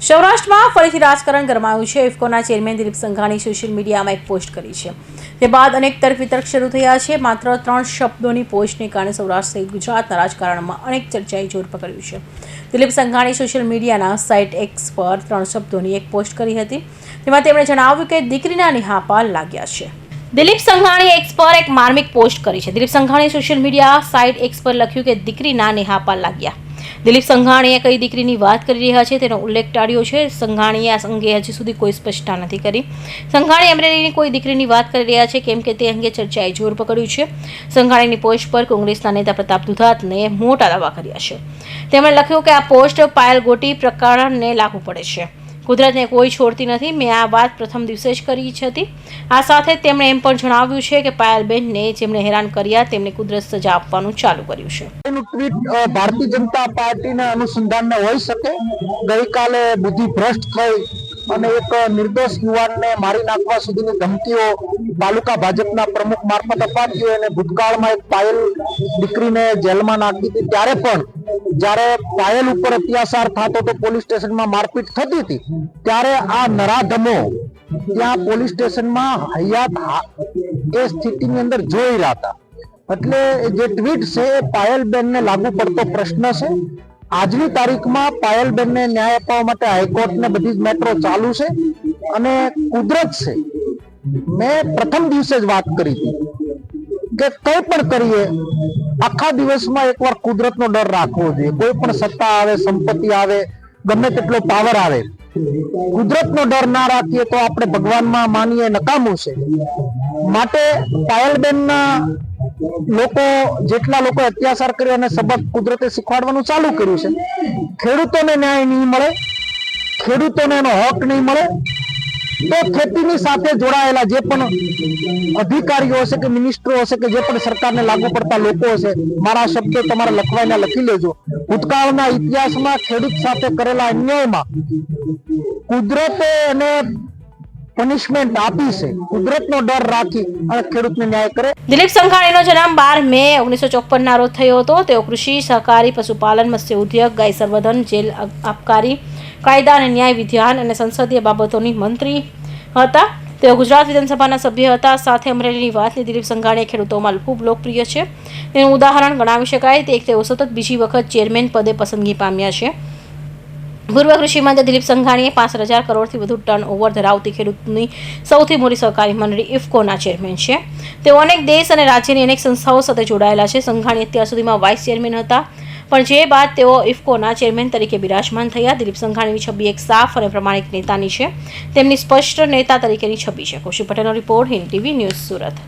સૌરાષ્ટ્રમાં ફરીથી રાજકારણ ગરમાયું છે. ઇફકોના ચેરમેન દિલીપ સંઘાણી સોશિયલ મીડિયામાં એક પોસ્ટ કરી છે. તે બાદ અનેક તર્ક વિતર્ક શરૂ થયા છે. માત્ર ત્રણ શબ્દોની પોસ્ટને કારણે સૌરાષ્ટ્ર સહિત ગુજરાતના રાજકારણમાં અનેક ચર્ચાએ જોર પકડ્યું છે. દિલીપ સંઘાણી સોશિયલ મીડિયાના સાઇટ એક્સ પર ત્રણ શબ્દોની એક પોસ્ટ કરી હતી. તેમાં તેમણે જણાવ્યું કે દીકરીના નિહાપાલ લાગ્યા છે. દિલીપ સંઘાણી એક્સ પર એક માર્મિક પોસ્ટ કરી છે. Dilip Sanghani social media site X પર લખ્યું કે દીકરીના નિહાપાલ લાગ્યા. દિલીપ સંઘાણીએ કઈ દીકરીની વાત કરી રહ્યા છે તેનો ઉલ્લેખ ટાળ્યો છે. સંઘાણીએ આ અંગે હજી સુધી કોઈ સ્પષ્ટતા નથી કરી. સંઘાણી અમરેલીની કોઈ દીકરીની વાત કરી રહ્યા છે કેમ કે તે અંગે ચર્ચાએ જોર પકડ્યું છે. સંઘાણીની પોસ્ટ પર કોંગ્રેસના નેતા પ્રતાપ દુધાતને મોટા દાવા કર્યા છે. તેમણે લખ્યું કે આ પોસ્ટ પાયલ ગોટી પ્રકરણને લાગુ પડે છે. કુદરતને કોઈ છોડતી નથી. મેં આ વાત પ્રથમ દિવસે જ કરી હતી. આ સાથે તેમણે એમ પણ જણાવ્યું છે કે પાયલબેનને જેમણે હેરાન કર્યા તેમને કુદરત સજા આપવાનું ચાલુ કર્યું છે. ટ્વીટ ભારતીય જનતા પાર્ટીના અનુસંધાનને હોઈ શકે. ગઈકાલે બુદ્ધિ ભ્રષ્ટ થઈ અને એક નિર્દોષ યુવાનને મારી નાખવા સુધીની ધમકીઓ તાલુકા ભાજપના પ્રમુખ મારફત અપાતી અને ભૂતકાળમાં એક પાયલ દીકરીને જેલમાં નાખી હતી. ત્યારે પણ જ્યારે પાયલ ઉપર અત્યાચાર થતો તો પોલીસ સ્ટેશનમાં મારપીટ થતી હતી, ત્યારે આ નરાધમો ત્યાં પોલીસ સ્ટેશનમાં હયાત એ સ્થિતિની અંદર જોઈ રહ્યા હતા. એટલે જે ટ્વીટ છે એ પાયલબેનને લાગુ પડતો પ્રશ્ન છે. આજની તારીખમાં પાયલબેનને ન્યાય અપાવવા માટે હાઈકોર્ટને બધી જ મેટ્રો ચાલુ છે અને કુદરત છે. મેં પ્રથમ દિવસે જ વાત કરી હતી. કે કંઈ પણ કરીએ, આખા દિવસમાં એકવાર કુદરતનો ડર રાખવો જોઈએ. કોઈ પણ સત્તા આવે, સંપત્તિ આવે, ગમે તેટલો પાવર આવે. કુદરતનો ડર ના રાખીએ તો આપણે ભગવાનમાં માનીએ નકામું છે. માટે પાયલબેનના લોકો, જેટલા લોકો અત્યાચાર કર્યો અને સબક કુદરતે શીખવાડવાનું ચાલુ કર્યું છે, ખેડૂતોને ન્યાય નહીં મળે, ખેડૂતોને એનો હક નહીં મળે તો ખેતીની સાથે જોડાયેલા જે પણ અધિકારીઓ હશે કે મિનિસ્ટરો હશે કે જે પણ સરકારને લાગુ પડતા લોકો હશે, મારા શબ્દો તમારે લખવાના લખી લેજો. ભૂતકાળના ઇતિહાસમાં ખેડૂત સાથે કરેલા અન્યાયમાં કુદરતે એને પનિશમેન્ટ આપી છે. કુદરતનો ડર રાખી અને ખેડૂતને ન્યાય કરે. દિલીપ સંઘાણીનો જન્મ બાર મે ઓગણીસો ચોપનના રોજ થયો હતો. તેઓ કૃષિ, સહકારી, પશુપાલન, મત્સ્ય ઉદ્યોગ, ગાય સંવર્ધન, જેલ આબકારી કાયદા અને ન્યાય વિધાન અને સંસદીય બાબતોની મંત્રી હતા. તેઓ ગુજરાત વિધાનસભાના સભ્ય હતા. સાથે અમરેલીની વાતની દિલીપ સંઘાણીએ ખેડૂતોમાં ખૂબ લોકપ્રિય છે. તેનું ઉદાહરણ ગણાવી શકાય. તે તેઓ સતત બીજી વખત ચેરમેન પદે પસંદગી પામ્યા છે. પૂર્વ કૃષિ મંત્રી દિલીપ સંઘાણીએ પાંચ હજાર કરોડથી વધુ ટર્ન ઓવર ધરાવતી ખેડૂતની સૌથી મોટી સહકારી મંડળી ઇફકોના ચેરમેન છે. તેઓ અનેક દેશ અને રાજ્યની અનેક સંસ્થાઓ સાથે જોડાયેલા છે. સંઘાણી અત્યાર સુધીમાં વાઇસ ચેરમેન હતા. પણ જે બાદ તેઓ ઇફકોના ચેરમેન તરીકે બિરાજમાન થયા, દિલીપ સંઘાણીની છબી એક સાફ અને પ્રમાણિક નેતાની છે. તેમની સ્પષ્ટ નેતા તરીકેની છબી છે. કૌશિક પટેલનો report Hind TV news Surat.